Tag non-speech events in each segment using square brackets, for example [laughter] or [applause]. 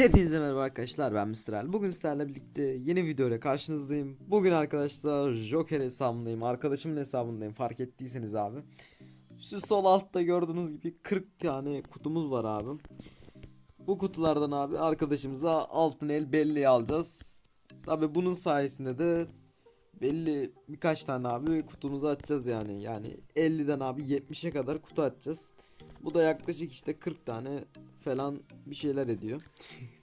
Hepinize merhaba arkadaşlar ben Mr. El. Bugün sizlerle birlikte yeni video ile karşınızdayım. Bugün arkadaşlar Joker hesabındayım. Arkadaşımın hesabındayım fark ettiyseniz abi. Şu sol altta gördüğünüz gibi 40 tane kutumuz var abi. Bu kutulardan abi arkadaşımıza altın el belli alacağız. Tabi bunun sayesinde de belli birkaç tane abi kutumuzu açacağız yani. Yani 50'den abi 70'e kadar kutu açacağız. Bu da yaklaşık işte 40 tane falan bir şeyler ediyor.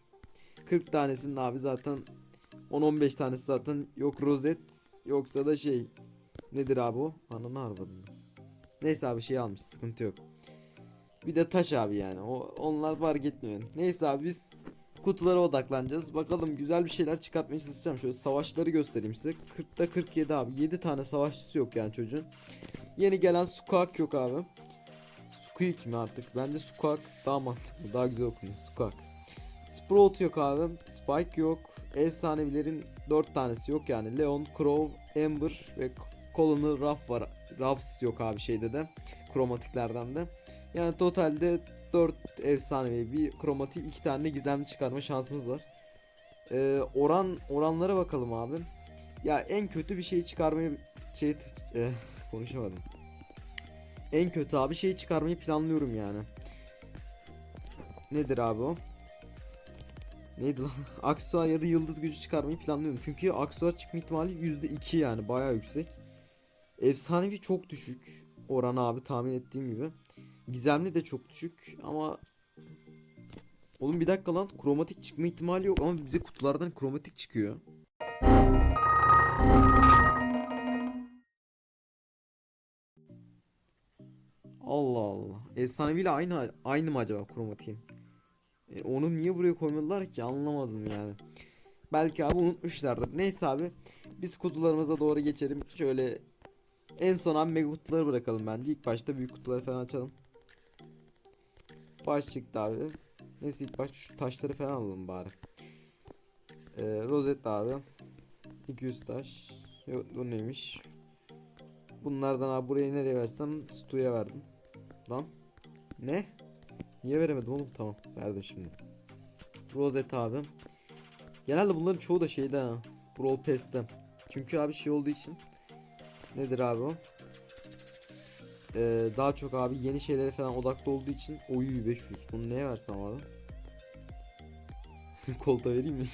[laughs] 40 tanesinin abi zaten 10-15 tanesi zaten yok rozet yoksa da şey nedir abi o? Ananı arvadını. Neyse abi şey almış sıkıntı yok. Bir de taş abi yani. O onlar fark etmiyor. Neyse abi biz kutulara odaklanacağız. Bakalım güzel bir şeyler çıkartmaya çalışacağım. Şöyle savaşları göstereyim size. 40'ta 47 abi. 7 tane savaşçısı yok yani çocuğun. Yeni gelen Squawk yok abi. Squeak mi artık? Bence Squawk daha mantıklı. Daha güzel okunuyor. Squawk. Sprout yok abi. Spike yok. Efsanevilerin 4 tanesi yok yani. Leon, Crow, Ember ve Colonel Ruff var. Ruffs yok abi şeyde de. Kromatiklerden de. Yani totalde 4 efsanevi bir kromatik 2 tane gizemli çıkarma şansımız var. Ee, oran oranlara bakalım abi. Ya en kötü bir şey çıkarmayı şey e, konuşamadım. En kötü abi şey çıkarmayı planlıyorum yani. Nedir abi o? Neydi lan? [laughs] Aksuar ya da yıldız gücü çıkarmayı planlıyorum. Çünkü aksuar çıkma ihtimali %2 yani bayağı yüksek. Efsanevi çok düşük. Oran abi tahmin ettiğim gibi. Gizemli de çok düşük ama Oğlum bir dakika lan kromatik çıkma ihtimali yok ama bize kutulardan kromatik çıkıyor. Allah Allah. Efsaneviyle aynı aynı mı acaba kromatiğim? E, onu niye buraya koymadılar ki anlamadım yani. Belki abi unutmuşlardır. Neyse abi biz kutularımıza doğru geçelim. Şöyle en son abi mega kutuları bırakalım bence. İlk başta büyük kutuları falan açalım. Baş çıktı abi. Neyse ilk başta şu taşları falan alalım bari. Ee, rozet abi. 200 taş. Yok bu neymiş? Bunlardan abi buraya nereye versem Stu'ya verdim. Lan. Ne? Niye veremedim oğlum? Tamam verdim şimdi. Rozet abi. Genelde bunların çoğu da şeyde ha. Brawl Pass'te. Çünkü abi şey olduğu için. Nedir abi o? Ee, daha çok abi yeni şeylere falan odaklı olduğu için oyu 500. Bunu neye versem abi? [laughs] Kolta vereyim mi?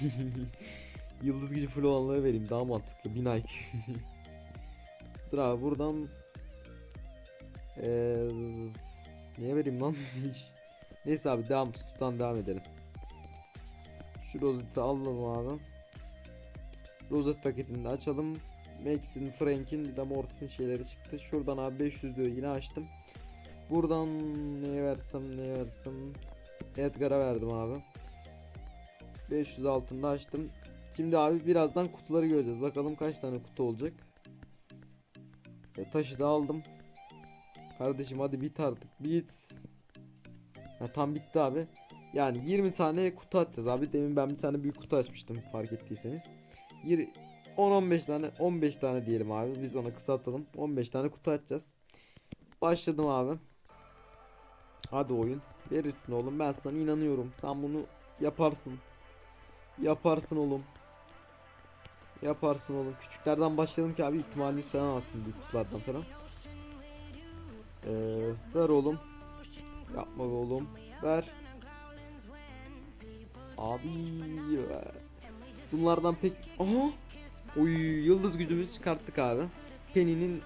[laughs] Yıldız gücü full olanlara vereyim daha mantıklı. 1000 IQ. [laughs] Dur abi buradan ee, Niye vereyim lan? [laughs] Neyse abi devam tutan devam edelim. Şu rozeti alalım abi. Rozet paketini de açalım. Max'in, Frank'in bir de Mortis'in şeyleri çıktı. Şuradan abi 500 diyor yine açtım. Buradan neye versem neye versem. Edgar'a verdim abi. 500 altında açtım. Şimdi abi birazdan kutuları göreceğiz. Bakalım kaç tane kutu olacak. E, taşı da aldım. Kardeşim hadi bit artık bit. Ha, tam bitti abi. Yani 20 tane kutu atacağız abi. Demin ben bir tane büyük kutu açmıştım fark ettiyseniz. 10-15 tane 15 tane diyelim abi. Biz ona kısaltalım. 15 tane kutu açacağız. Başladım abi. Hadi oyun. Verirsin oğlum. Ben sana inanıyorum. Sen bunu yaparsın. Yaparsın oğlum. Yaparsın oğlum. Küçüklerden başlayalım ki abi ihtimalini falan alsın büyük kutulardan falan. Ee, ver oğlum. Yapma be oğlum. Ver. Abi ver. Bunlardan pek... Aha! Oy yıldız gücümüzü çıkarttık abi. Penny'nin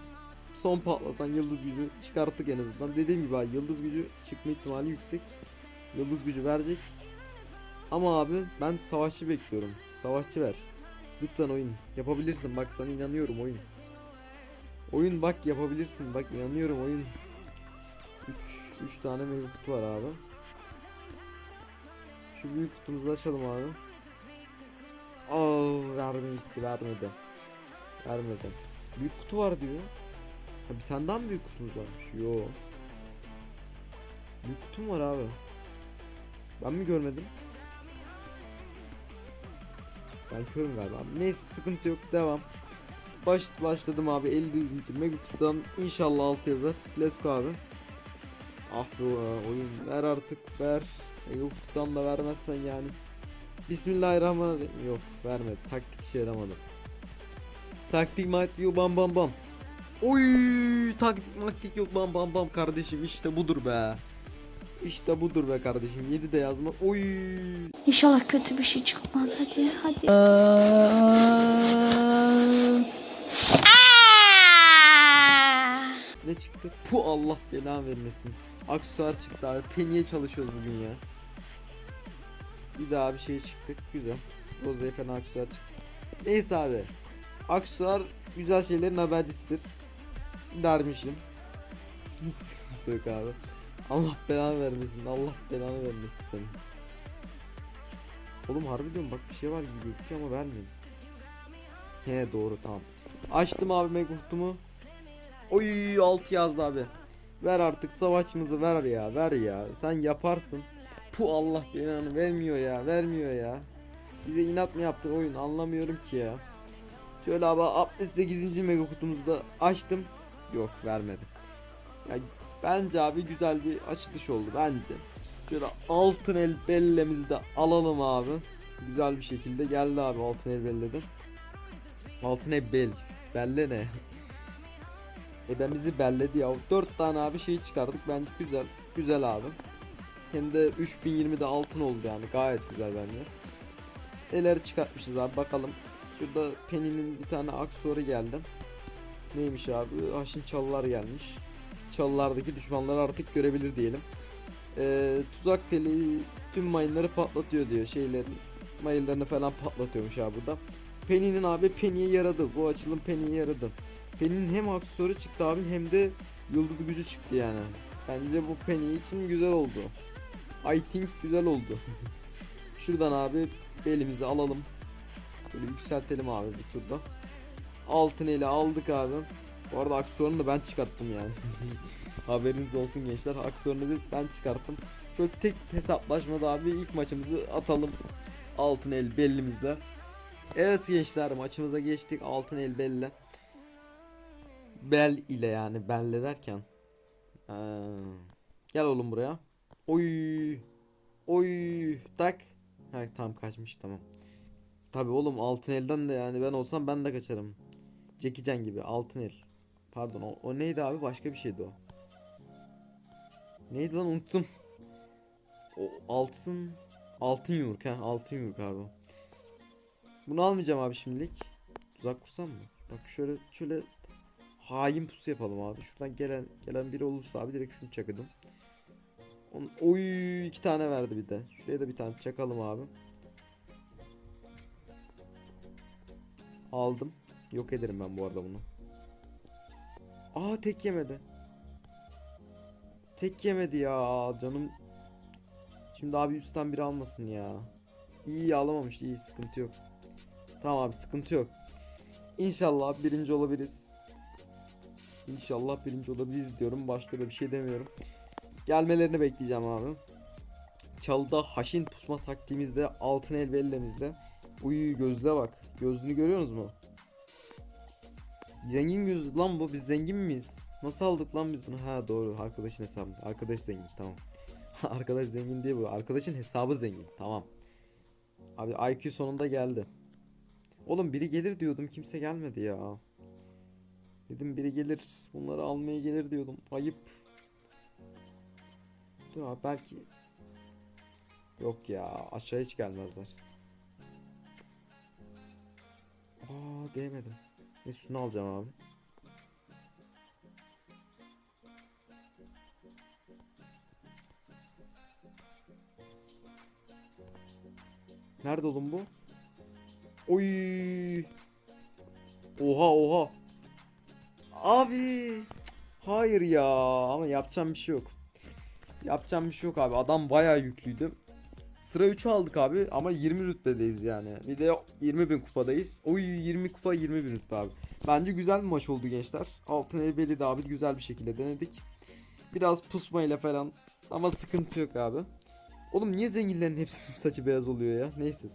son patlatan yıldız gücü çıkarttık en azından. Dediğim gibi abi yıldız gücü çıkma ihtimali yüksek. Yıldız gücü verecek. Ama abi ben savaşçı bekliyorum. Savaşçı ver. Lütfen oyun. Yapabilirsin bak sana inanıyorum oyun. Oyun bak yapabilirsin bak inanıyorum oyun. 3 3 tane mega kutu var abi. Şu büyük kutumuzu açalım abi. Aa vermemişti vermedi. Vermedi. Büyük kutu var diyor. Ha, bir tane daha mı büyük kutumuz varmış? Yo. Büyük kutum var abi. Ben mi görmedim? Ben körüm galiba. Neyse sıkıntı yok devam. Baş, başladım abi 50. Mega kutudan inşallah 6 yazar. Let's go abi. Ah be oyun ver artık ver. Kutudan da vermezsen yani. Bismillahirrahmanirrahim. Yok vermedi. Taktik işe yaramadı. Taktik maktik yok bam bam bam. Oy taktik maktik yok bam bam bam kardeşim işte budur be. İşte budur be kardeşim. 7 de yazma. Oy. İnşallah kötü bir şey çıkmaz hadi hadi. Çıktı? Pu Allah belanı vermesin. Aksesuar çıktı abi. Penny'e çalışıyoruz bugün ya. Bir daha bir şey çıktık. Güzel. Roze'ye fena aksesuar çıktı. Neyse abi. Aksesuar güzel şeylerin habercisidir. Dermişim. Hiç sıkıntı yok abi. Allah belanı vermesin. Allah belanı vermesin senin. Oğlum harbi diyorum bak bir şey var gibi gözüküyor ama vermiyor. He doğru tamam. Açtım abi megakutumu. Oy 6 yazdı abi. Ver artık savaşçımızı ver ya ver ya. Sen yaparsın. Pu Allah belanı vermiyor ya vermiyor ya. Bize inat mı yaptı oyun anlamıyorum ki ya. Şöyle abi 68. mega kutumuzu da açtım. Yok vermedi. Ya bence abi güzel bir açılış oldu bence. Şöyle altın el bellemizi de alalım abi. Güzel bir şekilde geldi abi altın el belleden. Altın el bel. Belle ne? E ben bizi belledi ya. 4 tane abi şey çıkardık bence güzel. Güzel abi. Hem de 3020'de altın oldu yani gayet güzel bence. Neler çıkartmışız abi bakalım. Şurada Penny'nin bir tane aksesuarı geldi. Neymiş abi? Haşin çalılar gelmiş. Çalılardaki düşmanları artık görebilir diyelim. Ee, tuzak teli tüm mayınları patlatıyor diyor şeylerin. Mayınlarını falan patlatıyormuş abi burada. Penny'nin abi Penny'ye yaradı. Bu açılım Penny'ye yaradı. Penny'nin hem aksesuarı çıktı abi hem de yıldız gücü çıktı yani. Bence bu Penny için güzel oldu. I think güzel oldu. [laughs] Şuradan abi belimizi alalım. Böyle yükseltelim abi bir turda. Altın eli aldık abi. Bu arada aksesuarını da ben çıkarttım yani. [laughs] Haberiniz olsun gençler. Aksesuarını bir ben çıkarttım. Şöyle tek hesaplaşmada abi ilk maçımızı atalım. Altın el bellimizle. Evet gençler maçımıza geçtik. Altın el belle. Bel ile yani belle derken. Ee, gel oğlum buraya. Oy. Oy. Tak. Ha tam kaçmış tamam. Tabi oğlum altın elden de yani ben olsam ben de kaçarım. Jackie gibi altın el. Pardon o, o neydi abi başka bir şeydi o. Neydi lan unuttum. O altın altın yumruk ha altın yumruk abi. Bunu almayacağım abi şimdilik. Tuzak kursam mı? Bak şöyle şöyle hain pusu yapalım abi. Şuradan gelen gelen biri olursa abi direkt şunu çakıdım. Onun, oy iki tane verdi bir de. Şuraya da bir tane çakalım abi. Aldım. Yok ederim ben bu arada bunu. Aa tek yemedi. Tek yemedi ya canım. Şimdi abi üstten biri almasın ya. İyi alamamış iyi sıkıntı yok. Tamam abi sıkıntı yok. İnşallah birinci olabiliriz. İnşallah birinci olabiliriz diyorum. Başka da bir şey demiyorum. Gelmelerini bekleyeceğim abi. Çalıda haşin pusma taktiğimizde altın el bellemizde. Uy gözlüğe bak. Gözlüğünü görüyorsunuz mu? Zengin göz lan bu biz zengin miyiz? Nasıl aldık lan biz bunu? Ha doğru arkadaşın hesabı. Arkadaş zengin tamam. [laughs] Arkadaş zengin değil bu. Arkadaşın hesabı zengin. Tamam. Abi IQ sonunda geldi. Oğlum biri gelir diyordum kimse gelmedi ya. Dedim biri gelir bunları almaya gelir diyordum. Ayıp. Dur abi belki. Yok ya aşağı hiç gelmezler. Aa değmedim. Ne şunu alacağım abi. Nerede oğlum bu? Oy. Oha oha. Abi. Hayır ya ama yapacağım bir şey yok. Yapacağım bir şey yok abi. Adam bayağı yüklüydü. Sıra 3'ü aldık abi ama 20 rütbedeyiz yani. Bir de 20 bin kupadayız. Oy 20 kupa 20 bin rütbe abi. Bence güzel bir maç oldu gençler. Altın elbeli de abi güzel bir şekilde denedik. Biraz pusmayla falan ama sıkıntı yok abi. Oğlum niye zenginlerin hepsinin [laughs] saçı beyaz oluyor ya? Neyse.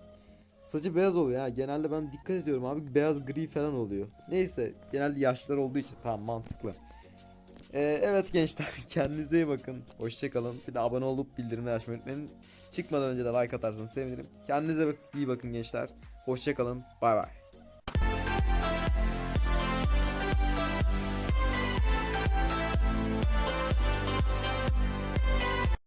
Saçı beyaz oluyor ha. Genelde ben dikkat ediyorum abi. Beyaz gri falan oluyor. Neyse. Genelde yaşlılar olduğu için tamam mantıklı. Ee, evet gençler [laughs] kendinize iyi bakın. Hoşçakalın. Bir de abone olup bildirimleri açmayı unutmayın. Çıkmadan önce de like atarsanız sevinirim. Kendinize iyi bakın gençler. Hoşçakalın. Bay bay.